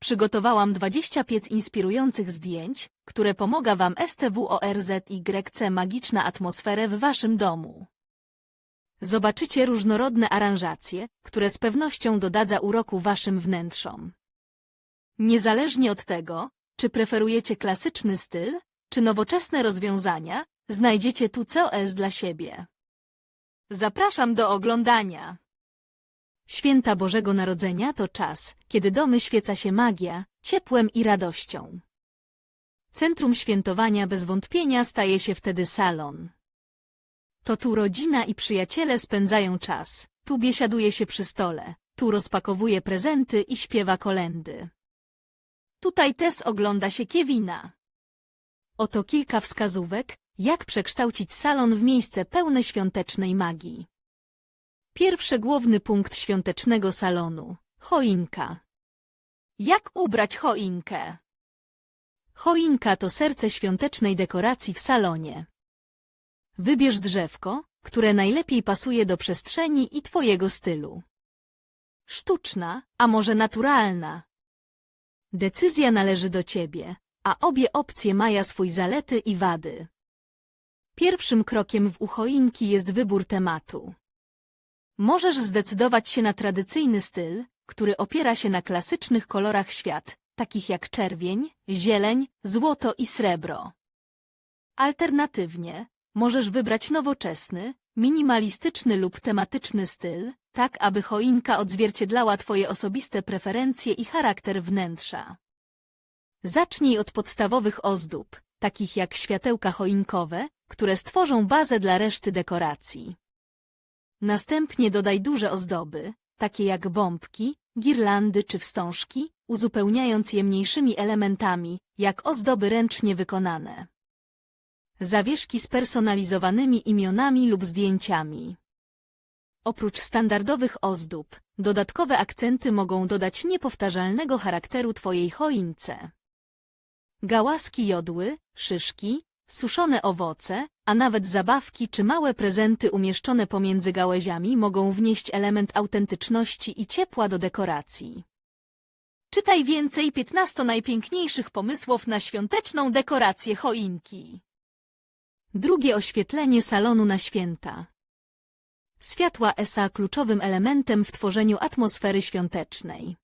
Przygotowałam 25 inspirujących zdjęć, które pomaga Wam STWORZYC magiczna atmosferę w Waszym domu. Zobaczycie różnorodne aranżacje, które z pewnością dodadza uroku Waszym wnętrzom. Niezależnie od tego, czy preferujecie klasyczny styl, czy nowoczesne rozwiązania, znajdziecie tu COS dla siebie. Zapraszam do oglądania. Święta Bożego Narodzenia to czas, kiedy domy świeca się magia, ciepłem i radością. Centrum świętowania bez wątpienia staje się wtedy salon. To tu rodzina i przyjaciele spędzają czas, tu biesiaduje się przy stole, tu rozpakowuje prezenty i śpiewa kolendy. Tutaj też ogląda się Kevina. Oto kilka wskazówek, jak przekształcić salon w miejsce pełne świątecznej magii. Pierwszy główny punkt świątecznego salonu – choinka. Jak ubrać choinkę? Choinka to serce świątecznej dekoracji w salonie. Wybierz drzewko, które najlepiej pasuje do przestrzeni i Twojego stylu. Sztuczna, a może naturalna? Decyzja należy do Ciebie, a obie opcje mają swój zalety i wady. Pierwszym krokiem w uchoinki jest wybór tematu. Możesz zdecydować się na tradycyjny styl, który opiera się na klasycznych kolorach świat, takich jak czerwień, zieleń, złoto i srebro. Alternatywnie, możesz wybrać nowoczesny, minimalistyczny lub tematyczny styl, tak aby choinka odzwierciedlała Twoje osobiste preferencje i charakter wnętrza. Zacznij od podstawowych ozdób, takich jak światełka choinkowe, które stworzą bazę dla reszty dekoracji. Następnie dodaj duże ozdoby, takie jak bombki, girlandy czy wstążki, uzupełniając je mniejszymi elementami, jak ozdoby ręcznie wykonane. Zawieszki z personalizowanymi imionami lub zdjęciami. Oprócz standardowych ozdób, dodatkowe akcenty mogą dodać niepowtarzalnego charakteru Twojej choince. Gałaski jodły, szyszki, suszone owoce, a nawet zabawki czy małe prezenty umieszczone pomiędzy gałęziami mogą wnieść element autentyczności i ciepła do dekoracji. Czytaj więcej 15 najpiękniejszych pomysłów na świąteczną dekorację choinki. Drugie oświetlenie salonu na święta. Światła ESA kluczowym elementem w tworzeniu atmosfery świątecznej.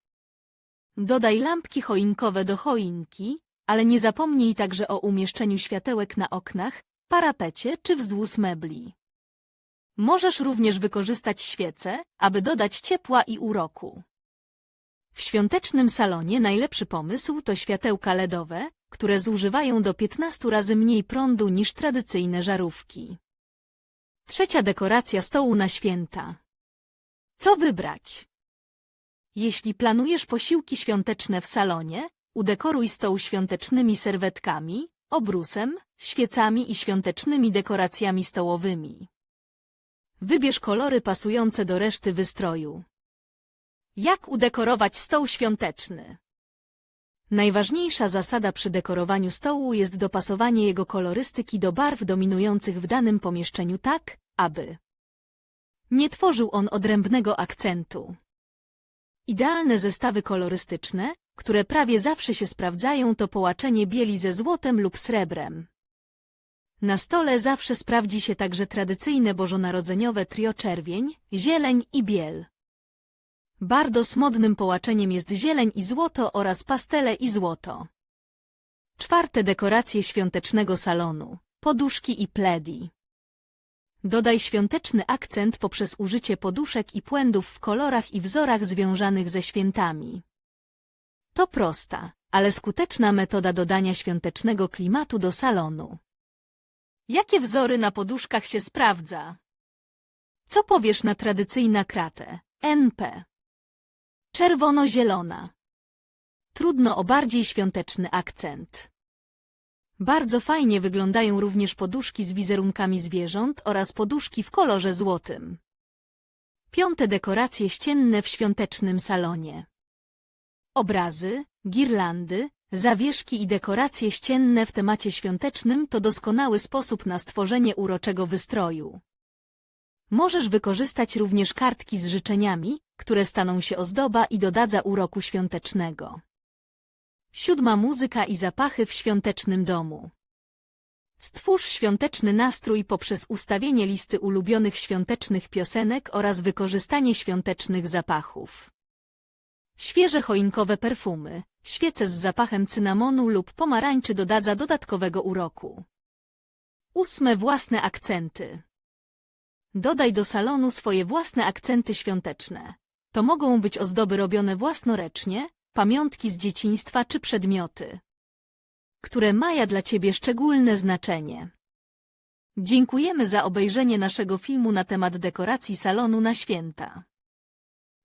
Dodaj lampki choinkowe do choinki, ale nie zapomnij także o umieszczeniu światełek na oknach, parapecie czy wzdłuż mebli. Możesz również wykorzystać świece, aby dodać ciepła i uroku. W świątecznym salonie najlepszy pomysł to światełka LEDowe, które zużywają do 15 razy mniej prądu niż tradycyjne żarówki. Trzecia dekoracja stołu na święta. Co wybrać? Jeśli planujesz posiłki świąteczne w salonie, udekoruj stoł świątecznymi serwetkami, obrusem, świecami i świątecznymi dekoracjami stołowymi. Wybierz kolory pasujące do reszty wystroju. Jak udekorować stoł świąteczny? Najważniejsza zasada przy dekorowaniu stołu jest dopasowanie jego kolorystyki do barw dominujących w danym pomieszczeniu tak, aby nie tworzył on odrębnego akcentu. Idealne zestawy kolorystyczne, które prawie zawsze się sprawdzają to połaczenie bieli ze złotem lub srebrem. Na stole zawsze sprawdzi się także tradycyjne bożonarodzeniowe trio czerwień, zieleń i biel. Bardzo smodnym połaczeniem jest zieleń i złoto oraz pastele i złoto. Czwarte dekoracje świątecznego salonu, poduszki i pledi. Dodaj świąteczny akcent poprzez użycie poduszek i płędów w kolorach i wzorach związanych ze świętami. To prosta, ale skuteczna metoda dodania świątecznego klimatu do salonu. Jakie wzory na poduszkach się sprawdza? Co powiesz na tradycyjna kratę, NP? Czerwono-zielona. Trudno o bardziej świąteczny akcent. Bardzo fajnie wyglądają również poduszki z wizerunkami zwierząt oraz poduszki w kolorze złotym. Piąte dekoracje ścienne w świątecznym salonie. Obrazy, girlandy, zawieszki i dekoracje ścienne w temacie świątecznym to doskonały sposób na stworzenie uroczego wystroju. Możesz wykorzystać również kartki z życzeniami, które staną się ozdoba i dodadza uroku świątecznego. Siódma muzyka i zapachy w świątecznym domu. Stwórz świąteczny nastrój poprzez ustawienie listy ulubionych świątecznych piosenek oraz wykorzystanie świątecznych zapachów. Świeże choinkowe perfumy, świece z zapachem cynamonu lub pomarańczy dodadza dodatkowego uroku. Ósme własne akcenty. Dodaj do salonu swoje własne akcenty świąteczne. To mogą być ozdoby robione własnoręcznie, pamiątki z dzieciństwa czy przedmioty, które mają dla Ciebie szczególne znaczenie. Dziękujemy za obejrzenie naszego filmu na temat dekoracji salonu na święta.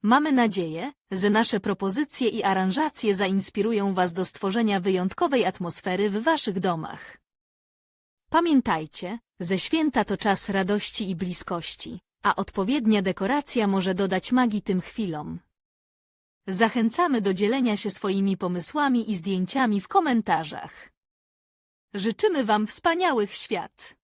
Mamy nadzieję, że nasze propozycje i aranżacje zainspirują Was do stworzenia wyjątkowej atmosfery w Waszych domach. Pamiętajcie, że święta to czas radości i bliskości, a odpowiednia dekoracja może dodać magii tym chwilom. Zachęcamy do dzielenia się swoimi pomysłami i zdjęciami w komentarzach. Życzymy Wam wspaniałych świąt!